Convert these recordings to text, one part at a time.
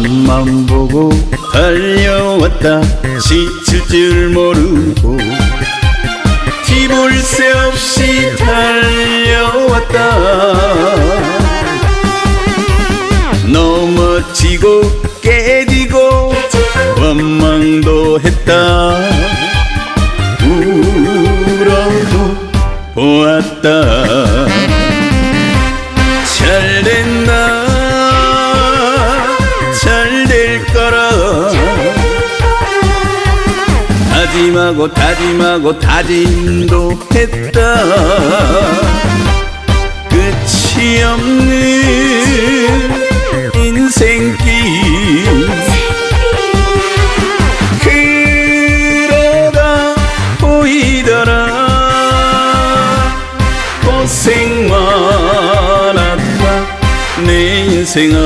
앞만 보고 달려왔다. 지칠 줄 모르고 뒤볼 새 없이 달려왔다. 넘어지고 깨지고 원망도 했다. 울어도 보았다 다짐하고 다짐하고 다짐도 했다. 끝이 없는 인생길. 그러다 보이더라. 고생 많았다. 내 인생아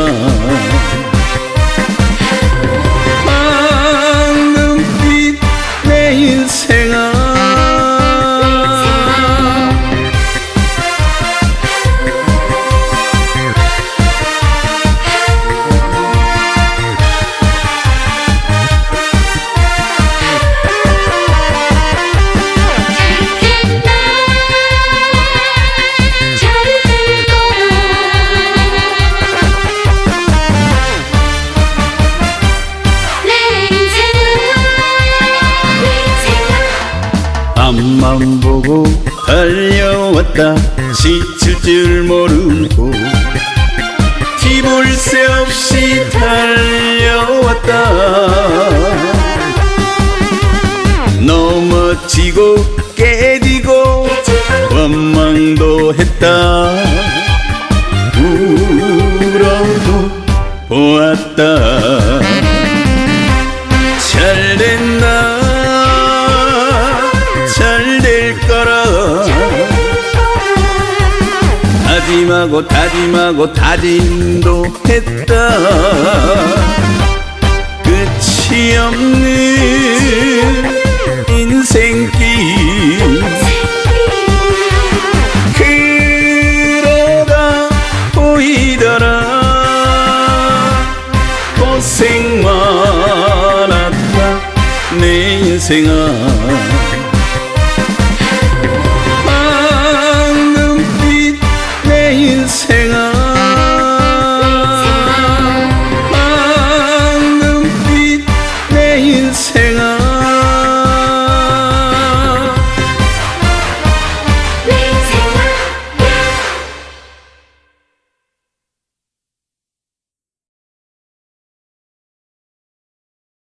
앞만 보고 달려왔다. 지칠 줄 모르고 뒤볼 새 없이 달려왔다. 넘어지고 깨지고 원망도 했다. 울어도 보았다. 잘됐 다짐하고 다짐하고 다짐도 했다. 끝이 없는 인생길. 그러다 보이더라. 고생 많았다. 내 인생아